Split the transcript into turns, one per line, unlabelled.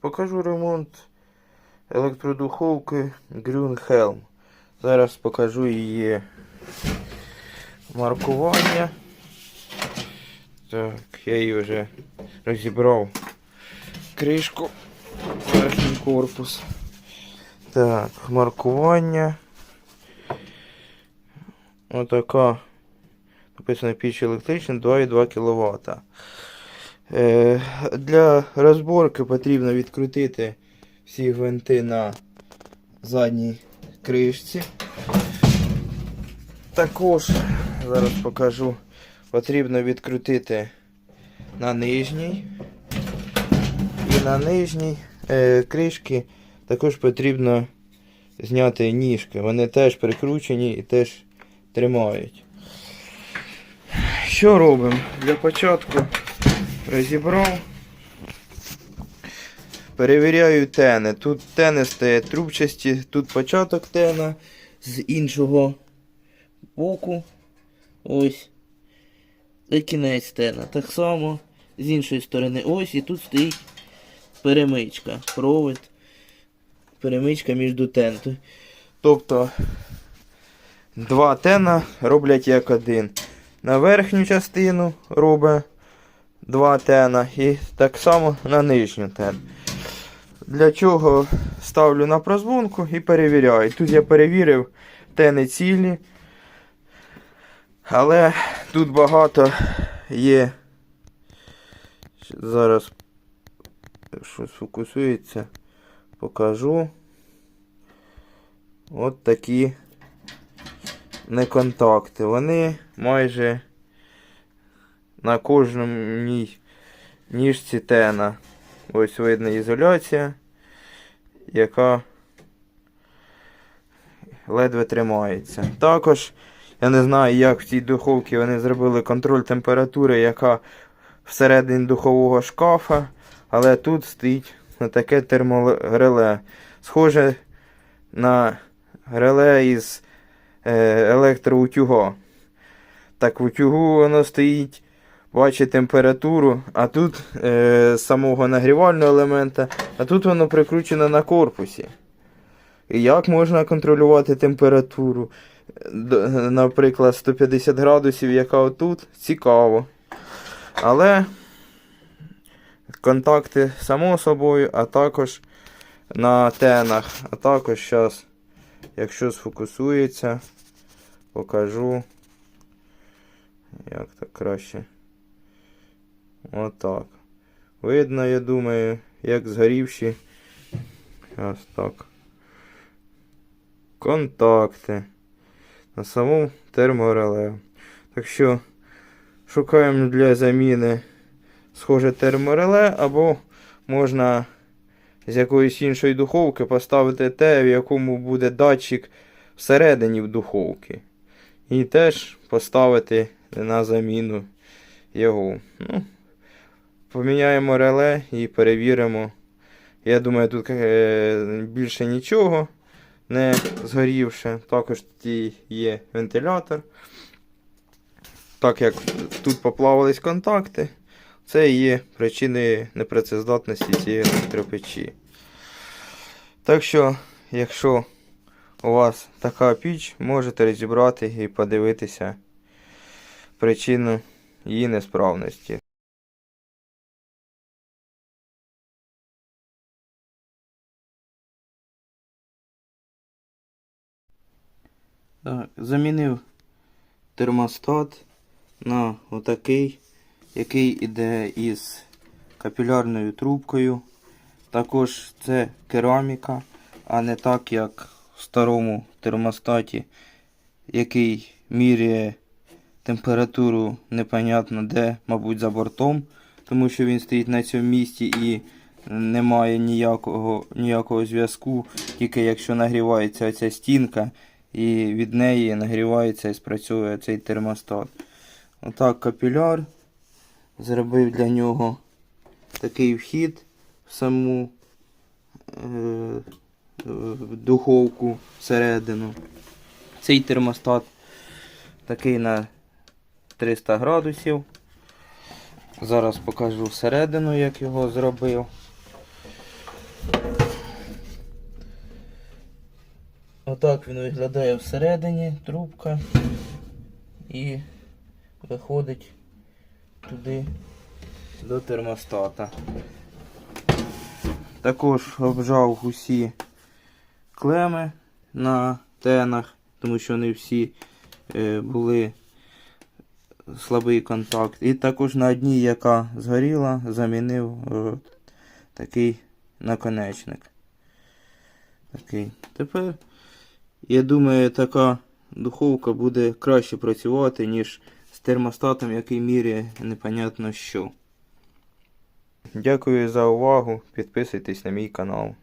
покажу ремонт електродуховки Grünhelm. Зараз покажу її маркування. Так, я її вже розібрав кришку, верхній корпус. Так, маркування. Отака. Написано піч електрична 2,2 кВт. Е, для розборки потрібно відкрутити всі гвинти на задній кришці. Також, зараз покажу, потрібно відкрутити на нижній. І на нижній е, кришки також потрібно зняти ніжки. Вони теж прикручені і теж тримають. Що робимо? Для початку розібрав. Перевіряю тени. Тут тени стоять трубчасті, тут початок тена з іншого боку. Ось. І кінець тена. Так само з іншої сторони. Ось і тут стоїть перемичка. Провід. Перемичка між тен. Тобто два тена роблять як один. На верхню частину робить два тена і так само на нижню тен. Для чого ставлю на прозвонку і перевіряю. Тут я перевірив тени цілі. Але тут багато є. Зараз, якщо сфокусується, покажу. От такі неконтакти. Вони майже на кожній ніжці тена. Ось видно ізоляція, яка ледве тримається. Також, я не знаю, як в цій духовці вони зробили контроль температури, яка всередині духового шкафа, але тут стоїть таке термореле. Схоже на реле із е, електроутюга. Так, в утюгу воно стоїть, бачить температуру, а тут е, самого нагрівального елемента, а тут воно прикручено на корпусі. І як можна контролювати температуру? Наприклад, 150 градусів, яка отут, цікаво. Але контакти само собою, а також на тенах. А також зараз, якщо сфокусується, покажу. Як так краще. Отак. Видно, я думаю, як згорівші. Ось так. Контакти. На самому термореле. Так що шукаємо для заміни схоже термореле, або можна з якоїсь іншої духовки поставити те, в якому буде датчик всередині в духовці. І теж поставити на заміну його. Ну, поміняємо реле і перевіримо. Я думаю, тут е, більше нічого не згорівше. Також тут є вентилятор. Так як тут поплавались контакти, це є причиною непрацездатності цієї електропечі. Так що, якщо у вас така піч, можете розібрати і подивитися причину її несправності. Так, замінив термостат на отакий, який іде із капілярною трубкою. Також це кераміка, а не так, як в старому термостаті, який міряє температуру непонятно де, мабуть, за бортом, тому що він стоїть на цьому місці і немає ніякого, ніякого зв'язку, тільки якщо нагрівається ця стінка і від неї нагрівається і спрацьовує цей термостат. Отак капіляр. Зробив для нього такий вхід в саму е, духовку всередину. Цей термостат такий на 300 градусів. Зараз покажу всередину, як його зробив. Отак він виглядає всередині, трубка. І виходить туди до термостата. Також обжав усі клеми на тенах, тому що вони всі е, були слабий контакт. І також на одній, яка згоріла, замінив е, такий наконечник. Такий. Тепер, я думаю, така духовка буде краще працювати, ніж з термостатом, який міряє непонятно що. Дякую за увагу. Підписуйтесь на мій канал.